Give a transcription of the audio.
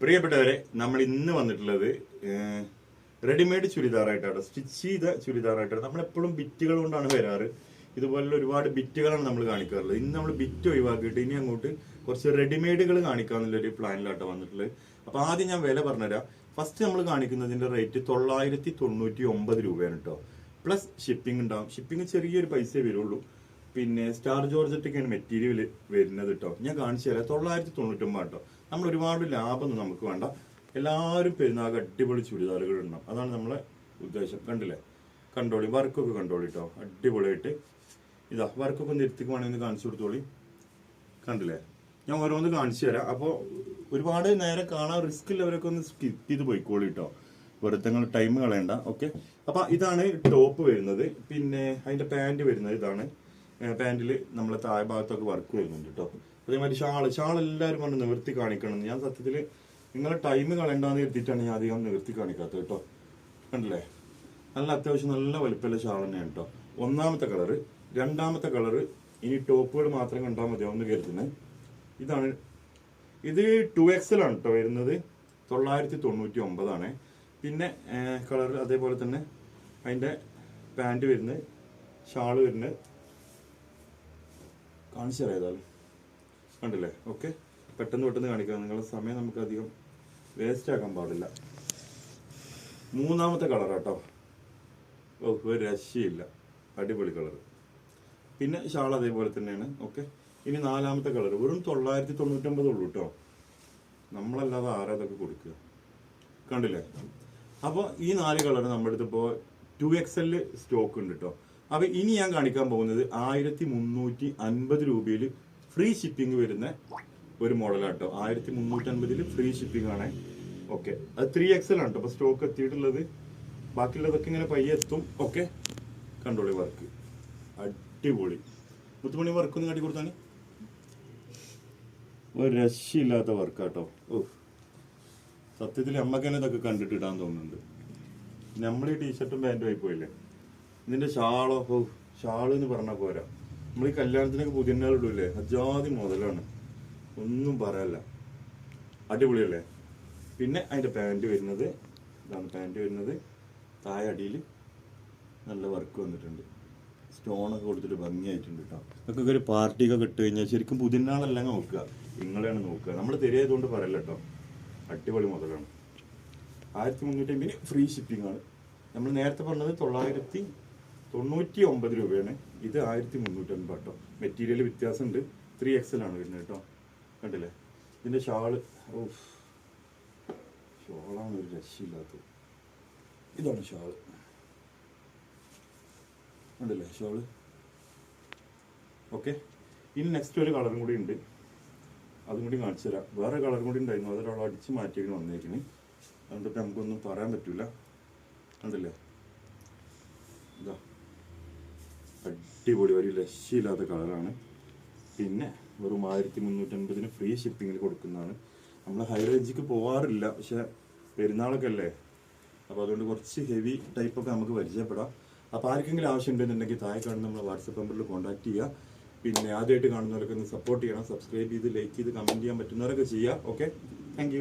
പ്രിയപ്പെട്ടവരെ നമ്മൾ ഇന്ന് വന്നിട്ടുള്ളത് റെഡിമെയ്ഡ് ചുരിദാറായിട്ടാണ്. സ്റ്റിച്ച് ചെയ്ത ചുരിദാറായിട്ടാണ്. നമ്മളെപ്പോഴും ബിറ്റുകൾ കൊണ്ടാണ് വരാറ്. ഇതുപോലുള്ള ഒരുപാട് ബിറ്റുകളാണ് നമ്മൾ കാണിക്കാറുള്ളത്. ഇന്ന് നമ്മൾ ബിറ്റ് ഒഴിവാക്കിയിട്ട് ഇനി അങ്ങോട്ട് കുറച്ച് റെഡിമെയ്ഡുകൾ കാണിക്കാന്നുള്ളൊരു പ്ലാനിലാട്ടോ വന്നിട്ടുള്ളത്. അപ്പോൾ ആദ്യം ഞാൻ വില പറഞ്ഞുതരാം. ഫസ്റ്റ് നമ്മൾ കാണിക്കുന്നതിന്റെ റേറ്റ് തൊള്ളായിരത്തി തൊണ്ണൂറ്റി ഒമ്പത് രൂപയാണ് കേട്ടോ പ്ലസ് ഷിപ്പിംഗ് ഉണ്ടാവും. ഷിപ്പിംഗ് ചെറിയൊരു പൈസയെ വരുള്ളൂ. പിന്നെ സ്റ്റാർ ജോർജറ്റൊക്കെയാണ് മെറ്റീരിയൽ വരുന്നത് കേട്ടോ ഞാൻ കാണിച്ചു തരാം. തൊള്ളായിരത്തി തൊണ്ണൂറ്റൊമ്പത് കേട്ടോ നമ്മൾ ഒരുപാട് ലാഭമൊന്നും നമുക്ക് വേണ്ട. എല്ലാവരും പെരുന്നാൾ അടിപൊളി ചുരിദാറുകൾ ഇടണം. അതാണ് നമ്മളെ ഉദ്ദേശം. കണ്ടില്ലേ? കണ്ടോളി. വർക്കൊക്കെ കണ്ടോളി കേട്ടോ അടിപൊളിയായിട്ട്. ഇതാ വർക്കൊക്കെ ഒന്ന് എടുത്തേക്ക് വേണമെങ്കിൽ കാണിച്ചു കൊടുത്തോളി. കണ്ടില്ലേ? ഞാൻ ഓരോന്ന് കാണിച്ചു തരാം. അപ്പോൾ ഒരുപാട് നേരെ കാണാൻ റിസ്ക് ഉള്ളവരൊക്കെ ഒന്ന് സ്കിപ്പ് ചെയ്ത് പോയിക്കോളി കേട്ടോ വെറുതെ ടൈം കളയണ്ട. ഓക്കെ അപ്പൊ ഇതാണ് ടോപ്പ് വരുന്നത്. പിന്നെ അതിന്റെ പാന്റ് വരുന്നത് ഇതാണ്. പാന്റിൽ നമ്മളെ താഴെ ഭാഗത്തൊക്കെ വർക്ക് വരുന്നുണ്ട് കേട്ടോ അതേമാതിരി ഷാൾ ഷാൾ എല്ലാവരും കൊണ്ട് നിവർത്തി കാണിക്കണം ഞാൻ സത്യത്തിൽ നിങ്ങളെ ടൈം കളയണ്ടെന്ന് കരുതിയിട്ടാണ് ഞാൻ അധികം നിവർത്തി കാണിക്കാത്തത് കേട്ടോ കണ്ടില്ലേ? നല്ല അത്യാവശ്യം നല്ല വലിപ്പമുള്ള ഷാൾ തന്നെയാണ് കേട്ടോ ഒന്നാമത്തെ കളറ് രണ്ടാമത്തെ കളറ് ഇനി ടോപ്പുകൾ മാത്രം കണ്ടാൽ മതിയാവുമെന്ന് കരുതുന്നത് ഇതാണ്. ഇത് ടു എക്സലാണ് കേട്ടോ വരുന്നത്. തൊള്ളായിരത്തി തൊണ്ണൂറ്റി ഒമ്പതാണ് പിന്നെ കളർ അതേപോലെ തന്നെ അതിന്റെ പാന്റ് വരുന്നത്. ഷാൾ വരുന്നത്. കാണിച്ചു തരാം ഏതായാലും കണ്ടില്ലേ? ഓക്കെ. പെട്ടെന്ന് പെട്ടെന്ന് കാണിക്കാം. നിങ്ങളുടെ സമയം നമുക്ക് അധികം വേസ്റ്റ് ആക്കാൻ പാടില്ല. മൂന്നാമത്തെ കളർ കേട്ടോ ഓ ഒരു രക്ഷയില്ല. അടിപൊളി കളർ പിന്നെ ഷാൾ അതേപോലെ തന്നെയാണ്. ഓക്കെ. ഇനി നാലാമത്തെ കളർ വെറും തൊള്ളായിരത്തി തൊണ്ണൂറ്റൊമ്പത് ഉള്ളൂ കേട്ടോ നമ്മളല്ലാതെ ആരാ കൊടുക്കുക? കണ്ടില്ലേ? അപ്പോൾ ഈ നാല് കളർ നമ്മുടെ അടുത്ത് ഇപ്പോൾ ടു എക്സ് എൽ സ്റ്റോക്ക് ഉണ്ട് കേട്ടോ അപ്പോൾ ഇനി ഞാൻ കാണിക്കാൻ പോകുന്നത് ആയിരത്തി മുന്നൂറ്റി അൻപത് രൂപയിൽ ഫ്രീ ഷിപ്പിംഗ് വരുന്ന ഒരു മോഡലാണ് കേട്ടോ ആയിരത്തി മുന്നൂറ്റി അൻപതിൽ ഫ്രീ ഷിപ്പിംഗ് ആണ്. ഓക്കെ അത് ത്രീ എക്സൽ ആണ് കേട്ടോ സ്റ്റോക്ക് എത്തിയിട്ടുള്ളത്. ബാക്കിയുള്ളതൊക്കെ ഇങ്ങനെ പയ്യെ എത്തും. ഓക്കെ കണ്ടോളി വർക്ക് അടിപൊളി. മുത്തുമണി വർക്ക് ഒന്ന് കാട്ടി കൊടുത്താണ് ഒരു രക്ഷയില്ലാത്ത വർക്കാട്ടോ ഓ. സത്യത്തിൽ അമ്മക്കന്നെ ഇതൊക്കെ കണ്ടിട്ടിടാൻ തോന്നുന്നുണ്ട്. നമ്മൾ ഈ ടീഷർട്ടും പാന്റും ആയി പോയില്ലേ? ഇതിന്റെ ഷാളോ ഹോ ഷാൾ എന്ന് പറഞ്ഞാൽ പോരാ. നമ്മൾ ഈ കല്യാണത്തിനൊക്കെ പുതിയന്നാളിടൂല്ലേ അജാതി മുതലാണ്. ഒന്നും പറയല്ല. അടിപൊളിയല്ലേ? പിന്നെ അതിന്റെ പാന്റ് വരുന്നത് ഇതാണ് പാന്റ് വരുന്നത്. താഴെ അടിയിൽ നല്ല വർക്ക് വന്നിട്ടുണ്ട്. സ്റ്റോണൊക്കെ കൊടുത്തിട്ട് ഭംഗിയായിട്ടുണ്ട് കേട്ടോ ഇതൊക്കെ ഒരു പാർട്ടിയൊക്കെ ഇട്ട് കഴിഞ്ഞാൽ ശരിക്കും പുതിയനാളല്ല നോക്കുക. നിങ്ങളെയാണ് നോക്കുക. നമ്മൾ തരികയായതുകൊണ്ട് പറയല്ല കേട്ടോ അടിപൊളി മുതലാണ്. ആയിരത്തി മുന്നൂറ്റി അമ്പതിന് ഫ്രീ ഷിപ്പിംഗ് ആണ്. നമ്മൾ നേരത്തെ പറഞ്ഞത് തൊള്ളായിരത്തി തൊണ്ണൂറ്റി ഒമ്പത് രൂപയാണ്. ഇത് ആയിരത്തി മുന്നൂറ്റി അൻപത് കേട്ടോ മെറ്റീരിയൽ വ്യത്യാസമുണ്ട് ത്രീ എക്സൽ ആണ് വരുന്നത് കേട്ടോ കണ്ടില്ലേ? ഇതിന്റെ ഷാൾ ഓഫ് ഷോളാണ് ഒരു രക്ഷയില്ലാത്തത്. ഇതാണ് ഷാൾ. കണ്ടില്ലേ ഷോൾ? ഓക്കെ ഇനി നെക്സ്റ്റ് ഒരു കളറും കൂടി ഉണ്ട്. അതും കൂടി കാണിച്ചു തരാം. വേറെ കളർ കൂടി ഉണ്ടായിരുന്നു. അതൊരാൾ അടിച്ച് മാറ്റിയാണ് വന്നേക്കിന് അതുകൊണ്ട് ഇപ്പം നമുക്കൊന്നും പറയാൻ പറ്റില്ല കണ്ടില്ലേ? ഇതാ. അടിപൊളി ഒരു ലക്ഷ്യമില്ലാത്ത കളറാണ്. പിന്നെ വെറും ആയിരത്തി മുന്നൂറ്റൻപതിന് ഫ്രീ ഷിപ്പിങ്ങിൽ കൊടുക്കുന്നതാണ്. നമ്മൾ ഹൈ റേഞ്ചിക്ക് പോവാറില്ല പക്ഷെ പെരുന്നാളൊക്കെ അല്ലേ അപ്പോൾ അതുകൊണ്ട് കുറച്ച് ഹെവി ടൈപ്പൊക്കെ നമുക്ക് പരിചയപ്പെടാം. അപ്പോൾ ആർക്കെങ്കിലും ആവശ്യമുണ്ടെന്നുണ്ടെങ്കിൽ താഴെ കാണുന്ന നമ്മളെ വാട്സപ്പ് നമ്പറിൽ കോൺടാക്ട് ചെയ്യുക. പിന്നെ ആദ്യമായിട്ട് കാണുന്നവരൊക്കെ ഒന്ന് സപ്പോർട്ട് ചെയ്യണം. സബ്സ്ക്രൈബ് ചെയ്ത് ലൈക്ക് ചെയ്ത് കമന്റ് ചെയ്യാൻ പറ്റുന്നവരൊക്കെ ചെയ്യുക. Okay thank